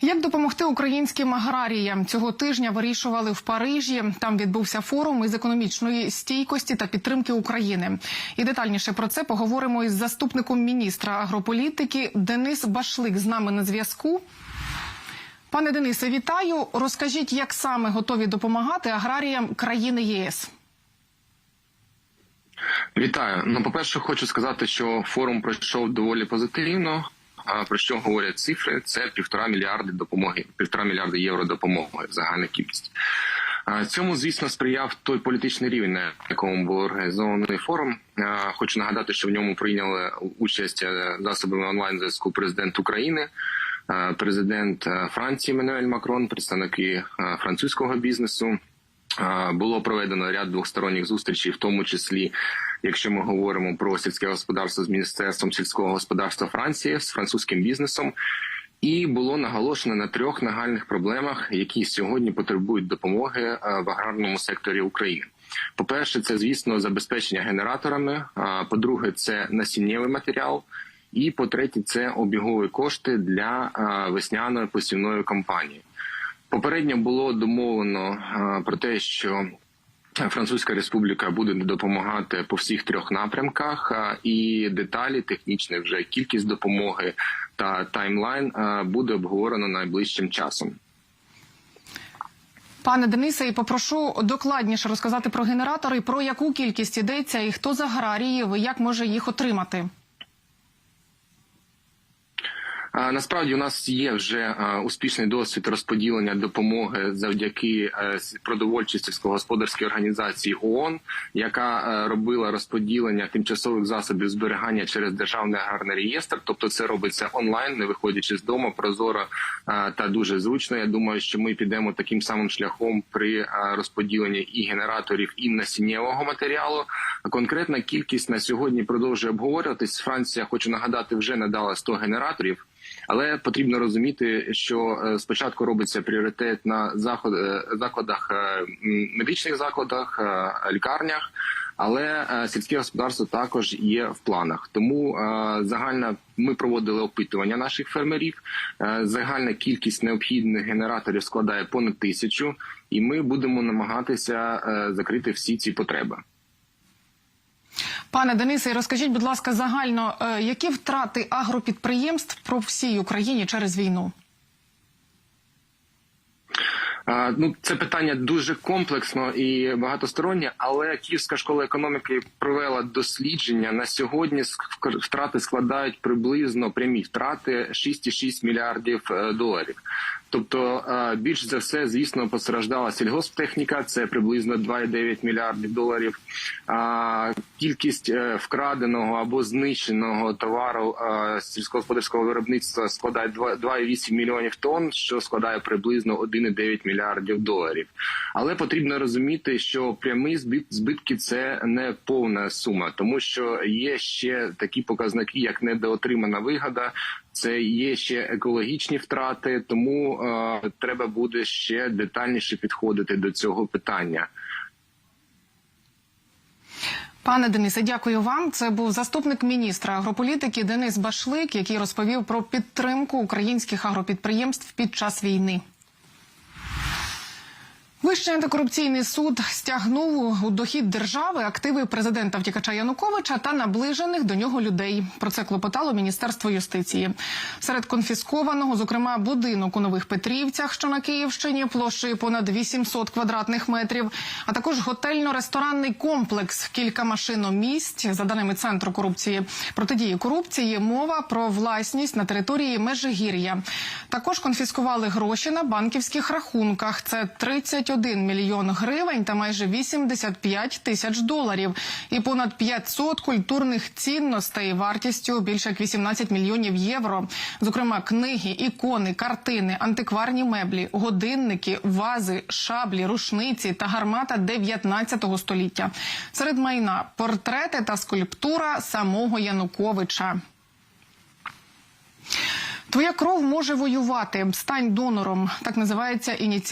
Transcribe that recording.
Як допомогти українським аграріям цього тижня вирішували в Парижі? Там відбувся форум із економічної стійкості та підтримки України. І детальніше про це поговоримо із заступником міністра агрополітики Денис Башлик з нами на зв'язку. Пане Денисе, вітаю. Розкажіть, як саме готові допомагати аграріям країни ЄС. Вітаю. Ну, по-перше, хочу сказати, що форум пройшов доволі позитивно. Про що говорять цифри? Це півтора мільярди допомоги, півтора мільярди євро допомоги загальна кількість. Цьому, звісно, сприяв той політичний рівень, на якому був організований форум. Хочу нагадати, що в ньому прийняли участь е, засобами онлайн зв'язку президент України, е, президент е, Франції Менуель Макрон, представники французького бізнесу. Було проведено ряд двосторонніх зустрічей, в тому числі, якщо ми говоримо про сільське господарство з міністерством сільського господарства Франції з французьким бізнесом. І було наголошено на трьох нагальних проблемах, які сьогодні потребують допомоги е, в аграрному секторі України. По-перше, це звісно забезпечення генераторами. а, По-друге, це насіннєвий матеріал. І по-третє, це обігові кошти для е, весняної посівної кампанії. Попередньо було домовлено е, про те, що Французька Республіка буде допомагати по всіх трьох напрямках, і деталі технічні вже кількість допомоги та таймлайн буде обговорено найближчим часом. Пане Денисе, і попрошу докладніше розказати про генератори, про яку кількість йдеться, і хто з аграріїв, і як може їх отримати. Насправді у нас є вже успішний досвід розподілення допомоги завдяки е, продовольчій сільськогосподарській організації ООН, яка е, робила розподілення тимчасових засобів зберігання через державний аграрний реєстр. Тобто це робиться онлайн, не виходячи з дому, прозоро та дуже зручно. Я думаю, що ми підемо таким самим шляхом при розподіленні і генераторів, і насіннєвого матеріалу. Конкретна кількість на сьогодні продовжує обговорюватись. Франція, хочу нагадати, вже надала 100 генераторів. Але потрібно розуміти, що е, спочатку робиться пріоритет на заход, е, закладах, е, медичних закладах, лікарнях. Але сільське господарство також є в планах. Тому загальна ми проводили опитування наших фермерів. Загальна кількість необхідних генераторів складає понад тисячу, і ми будемо намагатися закрити всі ці потреби. Пане Денисе, розкажіть, будь ласка, загально, е, які втрати агропідприємств про всій Україні через війну? Ну, це питання дуже комплексно і багатостороннє, але Київська школа економіки провела дослідження на сьогодні. Втрати складають приблизно прямі втрати 6,6 мільярдів е, доларів. Тобто е, більш за все, звісно, постраждала сільгосптехніка, це приблизно 2,9 мільярдів доларів. Кількість е, вкраденого або знищеного товару сільськогосподарського виробництва складає 2 2,8 мільйонів тонн, що складає приблизно 1,9 мільярдів доларів. Але потрібно розуміти, що прямі збитки це не повна сума, тому що є ще такі показники, як недоотримана вигода. Це є ще екологічні втрати, тому е, треба буде ще детальніше підходити до цього питання. Пане Денисе, дякую вам. Це був заступник міністра агрополітики Денис Башлик, який розповів про підтримку українських агропідприємств під час війни. Вищий антикорупційний суд стягнув у дохід держави активи президента втікача Януковича та наближених до нього людей. Про це клопотало Міністерство юстиції. Серед конфіскованого, зокрема, будинок у Нових Петрівцях, що на Київщині, площею понад 800 квадратних метрів, а також готельно-ресторанний комплекс, кілька машиномісць. За даними центру корупції протидії корупції, мова про власність на території Межигір'я. Також конфіскували гроші на банківських рахунках. Це 31 мільйон гривень та майже 85 тисяч доларів. І понад 500 культурних цінностей вартістю більше як 18 мільйонів євро. Зокрема, книги, ікони, картини, антикварні меблі, годинники, вази, шаблі, рушниці та гармата 19 століття. Серед майна портрети та скульптура самого Януковича. Твоя кров може воювати. Стань донором. Так називається ініціатива.